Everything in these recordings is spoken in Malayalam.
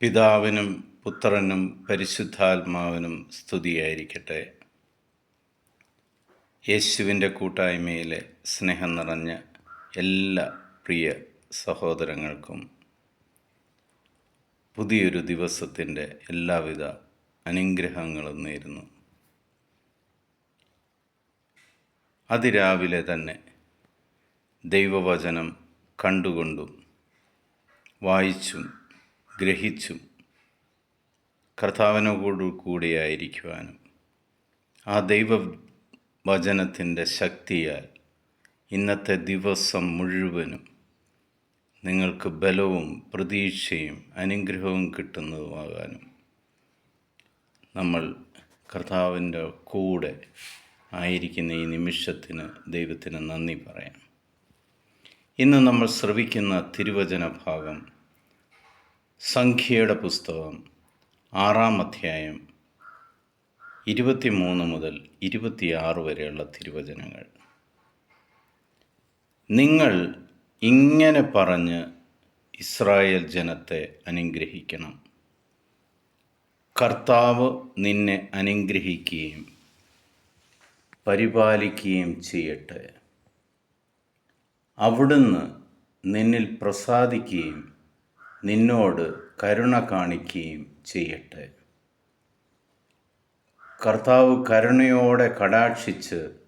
പിതാവിനും പുത്രനും പരിശുദ്ധാത്മാവിനും സ്തുതിയായിരിക്കട്ടെ. യേശുവിന്റെ കൂട്ടായ്മയിലെ സ്നേഹം നിറഞ്ഞ എല്ലാ പ്രിയ സഹോദരങ്ങൾക്കും പുതിയൊരു ദിവസത്തിന്റെ എല്ലാവിധ അനുഗ്രഹങ്ങളും നേരുന്നു. അതിരാവിലെ തന്നെ ദൈവവചനം കണ്ടുകൊണ്ടും വായിച്ചും ഗ്രഹിച്ചും കർത്താവിനോടു കൂടിയായിരിക്കുവാനും ആ ദൈവ വചനത്തിന്റെ ശക്തിയാൽ ഇന്നത്തെ ദിവസം മുഴുവനും നിങ്ങൾക്ക് ബലവും പ്രതീക്ഷയും അനുഗ്രഹവും കിട്ടുന്നതുമാകാനും നമ്മൾ കർത്താവിന്റെ കൂടെ ആയിരിക്കുന്ന ഈ നിമിഷത്തിന് ദൈവത്തിന് നന്ദി പറയാം. ഇന്ന് നമ്മൾ ശ്രവിക്കുന്ന തിരുവചന ഭാഗം സംഖ്യയുടെ പുസ്തകം ആറാം അധ്യായം ഇരുപത്തിമൂന്ന് മുതൽ ഇരുപത്തിയാറ് വരെയുള്ള തിരുവചനങ്ങൾ. നിങ്ങൾ ഇങ്ങനെ പറഞ്ഞ് ഇസ്രായേൽ ജനത്തെ അനുഗ്രഹിക്കണം. കർത്താവ് നിന്നെ അനുഗ്രഹിക്കുകയും പരിപാലിക്കുകയും ചെയ്യട്ടെ. അവിടുന്ന് നിന്നിൽ പ്രസാദിക്കുകയും നിന്നോട് കരുണ കാണിക്കുകയും ചെയ്യട്ടെ. കർത്താവ് കരുണയോടെ കടാക്ഷിച്ച്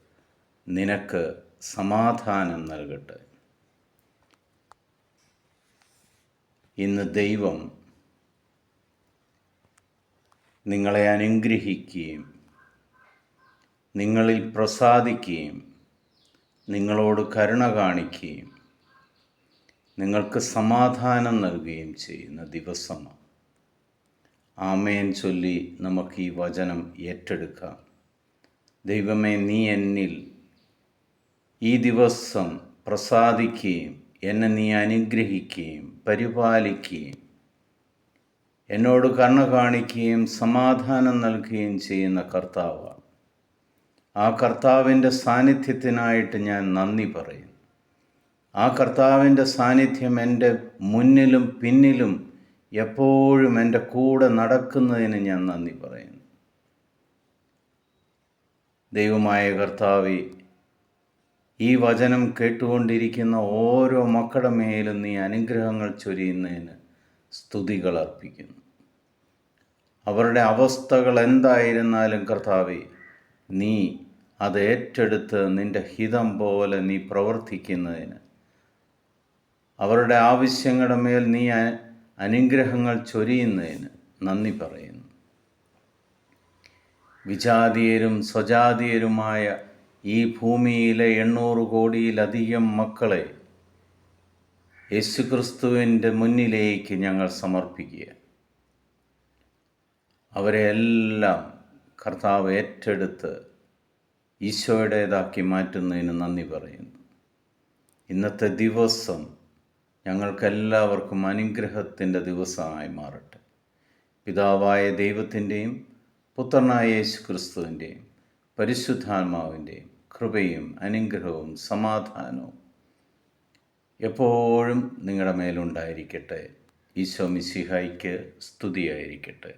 നിനക്ക് സമാധാനം നൽകട്ടെ. ഇന്ന് ദൈവം നിങ്ങളെ അനുഗ്രഹിക്കുകയും നിങ്ങളിൽ പ്രസാദിക്കുകയും നിങ്ങളോട് കരുണ കാണിക്കുകയും നിങ്ങൾക്ക് സമാധാനം നൽകുകയും ചെയ്യുന്ന ദിവസമാണ്. ആമേൻ ചൊല്ലി നമുക്ക് ഈ വചനം ഏറ്റെടുക്കാം. ദൈവമേ നീ എന്നിൽ ഈ ദിവസം പ്രസാദിക്കുകയും എന്നെ നീ അനുഗ്രഹിക്കുകയും പരിപാലിക്കുകയും എന്നോട് കണ്ണു കാണിക്കുകയും സമാധാനം നൽകുകയും ചെയ്യുന്ന കർത്താവാണ്. ആ കർത്താവിന്റെ സാന്നിധ്യത്തിനായിട്ട് ഞാൻ നന്ദി പറയുന്നു. ആ കർത്താവിന്റെ സാന്നിധ്യം എന്റെ മുന്നിലും പിന്നിലും എപ്പോഴും എന്റെ കൂടെ നടക്കുന്നതിന് ഞാൻ നന്ദി പറയുന്നു. ദൈവമായ കർത്താവി ഈ വചനം കേട്ടുകൊണ്ടിരിക്കുന്ന ഓരോ മക്കളുടെ മേലും നീ അനുഗ്രഹങ്ങൾ ചൊരിയുന്നതിന് സ്തുതികൾ അർപ്പിക്കുന്നു. അവരുടെ അവസ്ഥകൾ എന്തായിരുന്നാലും കർത്താവി നീ അത് ഏറ്റെടുത്ത് നിന്റെ ഹിതം പോലെ നീ പ്രവർത്തിക്കുന്നതിന് അവരുടെ ആവശ്യങ്ങളുടെ മേൽ നീ അനുഗ്രഹങ്ങൾ ചൊരിയുന്നതിന് നന്ദി പറയുന്നു. വിജാതീയരും സ്വജാതീയരുമായ ഈ ഭൂമിയിലെ എണ്ണൂറ് കോടിയിലധികം മക്കളെ യേശുക്രിസ്തുവിന്റെ മുന്നിലേക്ക് ഞങ്ങൾ സമർപ്പിക്കുക. അവരെ എല്ലാം കർത്താവ് ഏറ്റെടുത്ത് ഈശോയുടേതാക്കി മാറ്റുന്നതിന് നന്ദി പറയുന്നു. ഇന്നത്തെ ദിവസം ഞങ്ങൾക്കെല്ലാവർക്കും അനുഗ്രഹത്തിന്റെ ദിവസമായി മാറട്ടെ. പിതാവായ ദൈവത്തിന്റെയും പുത്രനായ യേശു ക്രിസ്തുവിന്റെയും പരിശുദ്ധാത്മാവിന്റെയും കൃപയും അനുഗ്രഹവും സമാധാനവും എപ്പോഴും നിങ്ങളുടെ മേലുണ്ടായിരിക്കട്ടെ. ഈശോ മിശിഹായ്ക്ക് സ്തുതിയായിരിക്കട്ടെ.